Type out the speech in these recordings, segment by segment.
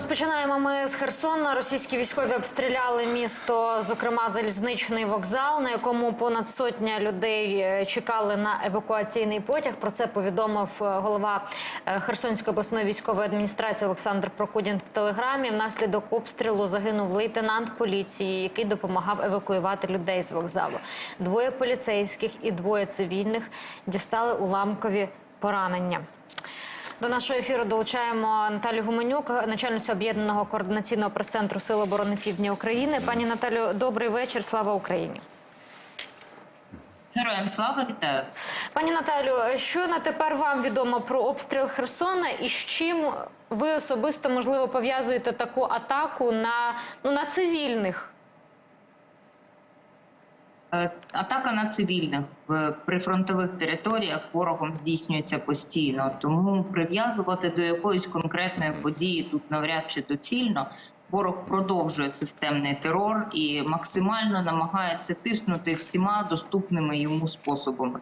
Розпочинаємо ми з Херсона. Російські військові обстріляли місто, зокрема залізничний вокзал, на якому понад сотня людей е, чекали на евакуаційний потяг. Про це повідомив е, голова е, Херсонської обласної військової адміністрації Олександр Прокудін в телеграмі. Внаслідок обстрілу загинув лейтенант поліції, який допомагав евакуювати людей з вокзалу. Двоє поліцейських і двоє цивільних дістали уламкові поранення. До нашого ефіру долучаємо Наталію Гуменюк, начальницю об'єднаного координаційного прес-центру Сил оборони Півдня України. Пані Наталю, добрий вечір. Слава Україні. Героям слава вітаю. Пані Наталю, що на тепер вам відомо про обстріл Херсона і з чим ви особисто можливо пов'язуєте таку атаку на, ну, на цивільних? Е, Атака на цивільних в прифронтових територіях ворогом здійснюється постійно, тому прив'язувати до якоїсь конкретної події тут навряд чи доцільно. Ворог продовжує системний терор і максимально намагається тиснути всіма доступними йому способами.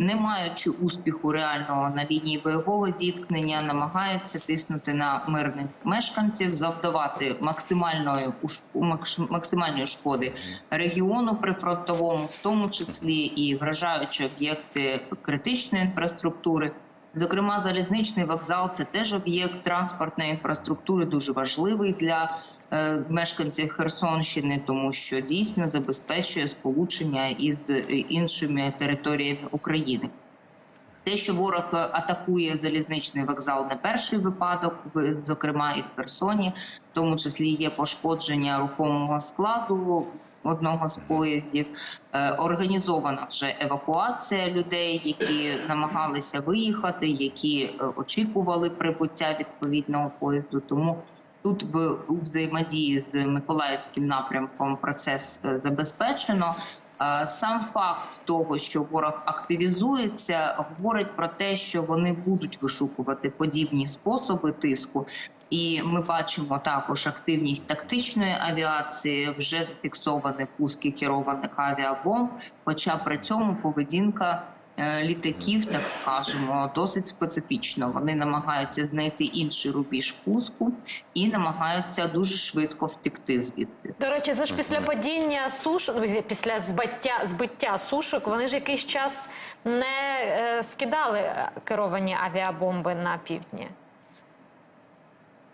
Не маючи успіху реального на лінії бойового зіткнення, намагається тиснути на мирних мешканців, завдавати максимальної максимальної шкоди регіону прифронтовому, в тому числі і вражаючи об'єкти критичної інфраструктури. Зокрема, залізничний вокзал це теж об'єкт транспортної інфраструктури, дуже важливий для мешканців Херсонщини, тому що дійсно забезпечує сполучення із е, іншими територіями України. Те, що ворог е, атакує залізничний вокзал, не перший випадок, зокрема і в Херсоні, в тому числі є пошкодження рухомого складу одного з поїздів. Е, Організована вже евакуація людей, які намагалися виїхати, які е, очікували прибуття відповідного поїзду. Тому тут в у взаємодії з Миколаївським напрямком процес е, забезпечено. Е, Сам факт того, що ворог активізується, говорить про те, що вони будуть вишукувати подібні способи тиску. І ми бачимо також активність тактичної авіації, вже зафіксовані пуски керованих авіабомб. Хоча при цьому поведінка літаків, так скажемо, досить специфічна. Вони намагаються знайти інший рубіж пуску і намагаються дуже швидко втекти звідти. До речі, це ж після падіння суш, ну, після збиття, збиття сушок, вони ж якийсь час не е, скидали е, керовані авіабомби на півдні.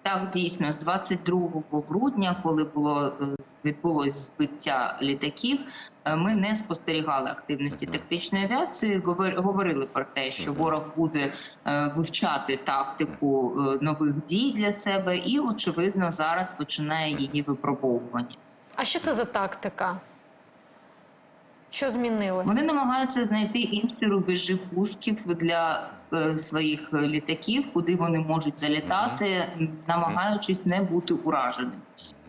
Так, дійсно, з 22 грудня, коли було е, відбулось збиття літаків, е, ми не спостерігали активності тактичної авіації. говор- Говорили про те, що ворог буде е, вивчати тактику е, нових дій для себе, і очевидно зараз починає її випробовування. А що це за тактика? Що змінилось? Вони намагаються знайти інші рубежі пусків для е, своїх літаків, куди вони можуть залітати, намагаючись не бути ураженими.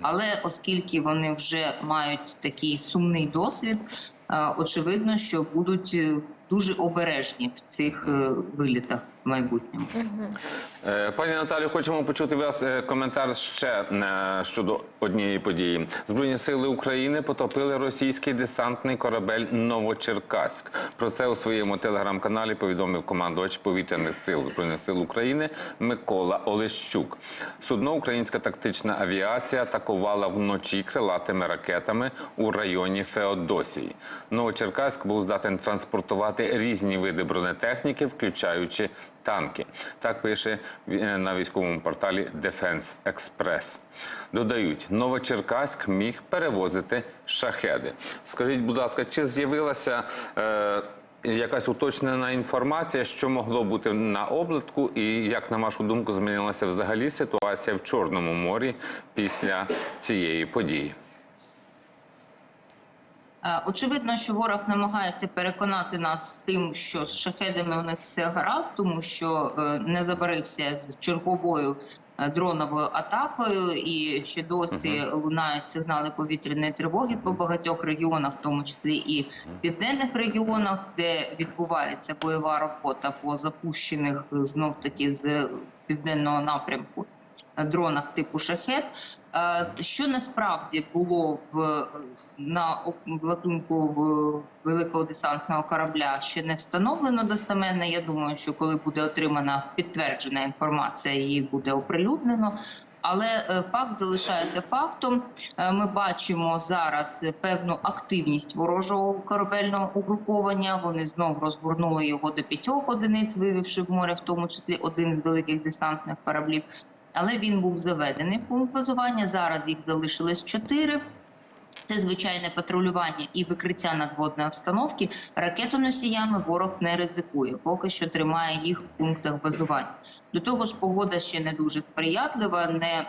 Але оскільки вони вже мають такий сумний досвід, очевидно, що будуть е, дуже обережні в цих е, вилітах в майбутньому. Е, Пані Наталію, хочемо почути вас коментар ще щодо однієї події. Збройні сили України потопили російський десантний корабель Новочеркаськ. Про це у своєму телеграм-каналі повідомив командувач повітряних сил збройних сил України Микола Олещук. Судно українська тактична авіація атакувала вночі крилатими ракетами у районі Феодосії. Новочеркаськ був здатен транспортувати різні види бронетехніки, включаючи танки. Так пише е, на військовому порталі Defense Express. Додають, Новочеркаськ міг перевозити шахеди. Скажіть, будь ласка, чи з'явилася е, якась уточнена інформація, що могло бути на облитку, і як на вашу думку змінилася взагалі ситуація в Чорному морі після цієї події? Е, Очевидно, що ворог намагається переконати нас з тим, що з шахедами у них все гаразд, тому що е, не забарився з черговою е, дроновою атакою, і ще досі лунають сигнали повітряної тривоги по багатьох регіонах, в тому числі і в південних регіонах, де відбувається бойова робота по запущених знов таки з південного напрямку дронах типу шахет. Що насправді було в на обладунку великого десантного корабля ще не встановлено достеменно. Я думаю, що коли буде отримана підтверджена інформація, її буде оприлюднено. Але е, факт залишається фактом. Е, Ми бачимо зараз певну активність ворожого корабельного угруповання. Вони знов розгорнули його до п'ятьох одиниць, вивівши в море, в тому числі один з великих десантних кораблів. Але він був заведений в пункт базування. Зараз їх залишилось чотири. Це звичайне патрулювання і викриття надводної обстановки. Ракетоносіями ворог не ризикує, поки що тримає їх в пунктах базування. До того ж, погода ще не дуже сприятлива, не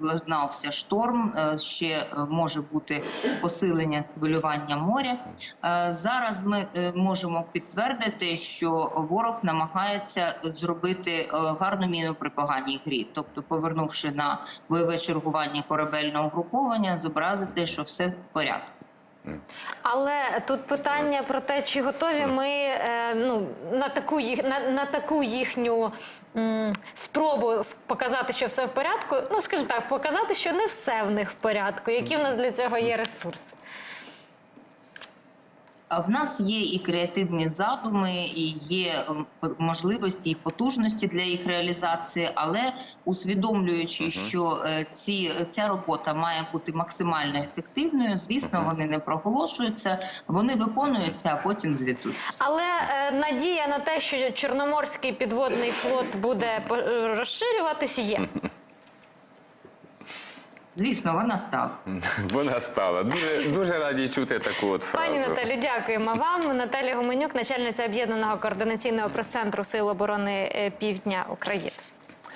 владнався шторм. е, Ще е, може бути посилення хвилювання моря. Е, Зараз ми можемо підтвердити, що ворог намагається зробити гарну міну при поганій грі, тобто, повернувши на бойове чергування корабельного угруповання, зобразити, що все порядку. Але тут питання про те, чи готові ми е, ну, на, таку їх, на, на таку їхню м, спробу показати, що все в порядку. Ну, скажімо так, показати, що не все в них в порядку. Які в нас для цього є ресурси? В нас є і креативні задуми, і є можливості і потужності для їх реалізації, але усвідомлюючи, що е, ці ця робота має бути максимально ефективною, звісно, вони не проголошуються, вони виконуються, а потім звітуються. Але е, надія на те, що Чорноморський підводний флот буде е, розширюватись, є. Звісно, вона стала. Вона стала. Дуже, дуже раді чути таку от фразу. Пані Наталі, дякуємо вам. Наталія Гуменюк, начальниця об'єднаного координаційного прес-центру Сил оборони е, Півдня України.